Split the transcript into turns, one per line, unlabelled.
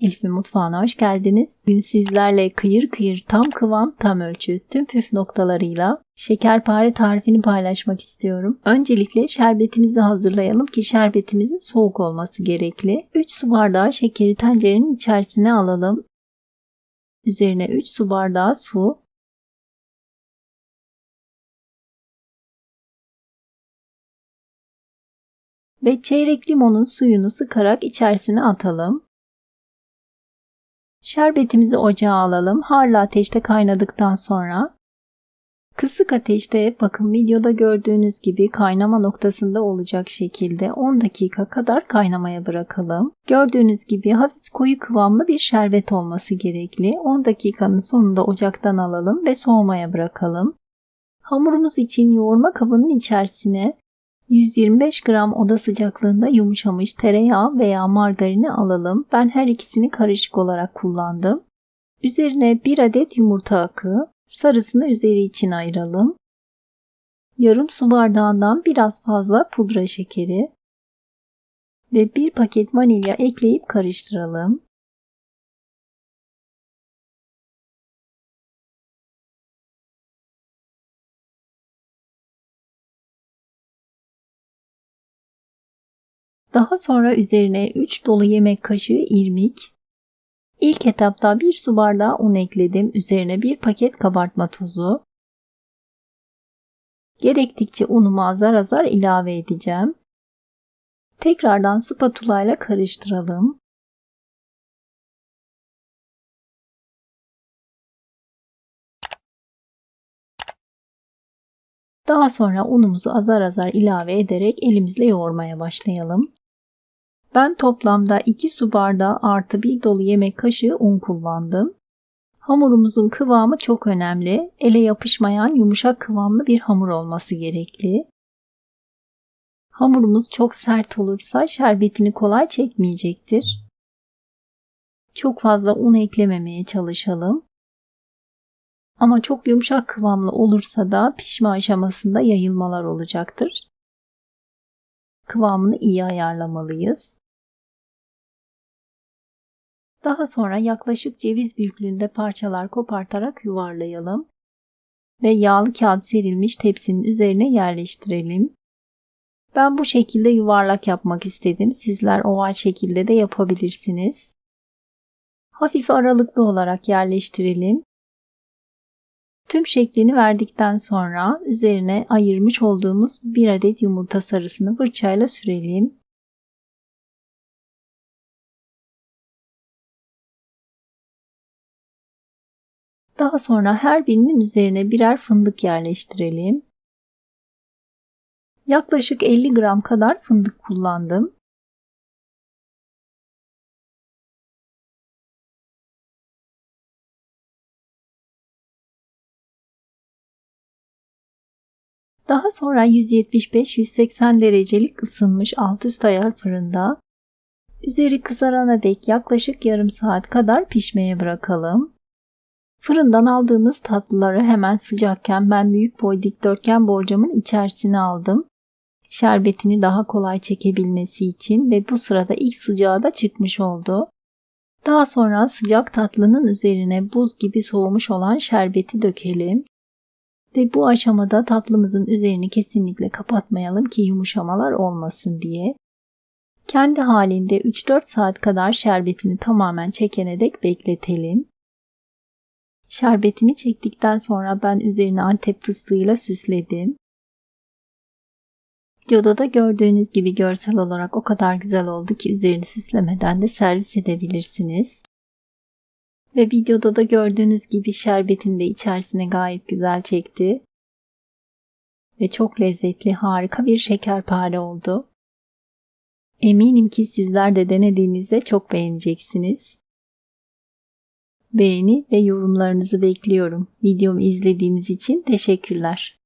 Elif'in mutfağına hoş geldiniz. Bugün sizlerle kıyır kıyır tam kıvam tam ölçü tüm püf noktalarıyla şekerpare tarifini paylaşmak istiyorum. Öncelikle şerbetimizi hazırlayalım ki şerbetimizin soğuk olması gerekli. 3 su bardağı şekeri tencerenin içerisine alalım. Üzerine 3 su bardağı su, ve çeyrek limonun suyunu sıkarak içerisine atalım. Şerbetimizi ocağa alalım. Harlı ateşte kaynadıktan sonra kısık ateşte bakın videoda gördüğünüz gibi kaynama noktasında olacak şekilde 10 dakika kadar kaynamaya bırakalım. Gördüğünüz gibi hafif koyu kıvamlı bir şerbet olması gerekli. 10 dakikanın sonunda ocaktan alalım ve soğumaya bırakalım. Hamurumuz için yoğurma kabının içerisine 125 gram oda sıcaklığında yumuşamış tereyağı veya margarini alalım. Ben her ikisini karışık olarak kullandım. Üzerine 1 adet yumurta akı, sarısını üzeri için ayıralım. Yarım su bardağından biraz fazla pudra şekeri ve 1 paket vanilya ekleyip karıştıralım. Daha sonra üzerine 3 dolu yemek kaşığı irmik. İlk etapta 1 su bardağı un ekledim. Üzerine 1 paket kabartma tozu. Gerektikçe unumu azar azar ilave edeceğim. Tekrardan spatula ile karıştıralım. Daha sonra unumuzu azar azar ilave ederek elimizle yoğurmaya başlayalım. Ben toplamda 2 su bardağı artı 1 dolu yemek kaşığı un kullandım. Hamurumuzun kıvamı çok önemli. Ele yapışmayan yumuşak kıvamlı bir hamur olması gerekli. Hamurumuz çok sert olursa şerbetini kolay çekmeyecektir. Çok fazla un eklememeye çalışalım. Ama çok yumuşak kıvamlı olursa da pişme aşamasında yayılmalar olacaktır. Kıvamını iyi ayarlamalıyız. Daha sonra yaklaşık ceviz büyüklüğünde parçalar kopartarak yuvarlayalım ve yağlı kağıt serilmiş tepsinin üzerine yerleştirelim. Ben bu şekilde yuvarlak yapmak istedim. Sizler oval şekilde de yapabilirsiniz. Hafif aralıklı olarak yerleştirelim Tüm şeklini verdikten sonra üzerine ayırmış olduğumuz bir adet yumurta sarısını fırçayla sürelim. Daha sonra her birinin üzerine birer fındık yerleştirelim. Yaklaşık 50 gram kadar fındık kullandım. Daha sonra 175-180 derecelik ısınmış alt üst ayar fırında üzeri kızarana dek yaklaşık yarım saat kadar pişmeye bırakalım. Fırından aldığımız tatlıları hemen sıcakken ben büyük boy dikdörtgen borcamın içerisine aldım. Şerbetini daha kolay çekebilmesi için ve bu sırada ilk sıcağı da çıkmış oldu. Daha sonra sıcak tatlının üzerine buz gibi soğumuş olan şerbeti dökelim. Ve bu aşamada tatlımızın üzerini kesinlikle kapatmayalım ki yumuşamalar olmasın diye. Kendi halinde 3-4 saat kadar şerbetini tamamen çekene dek bekletelim. Şerbetini çektikten sonra ben üzerine antep fıstığıyla süsledim. Videoda da gördüğünüz gibi görsel olarak o kadar güzel oldu ki üzerini süslemeden de servis edebilirsiniz. Ve videoda da gördüğünüz gibi şerbetini de içerisine gayet güzel çekti. Ve çok lezzetli, harika bir şekerpare oldu. Eminim ki sizler de denediğinizde çok beğeneceksiniz. Beğeni ve yorumlarınızı bekliyorum. Videomu izlediğiniz için teşekkürler.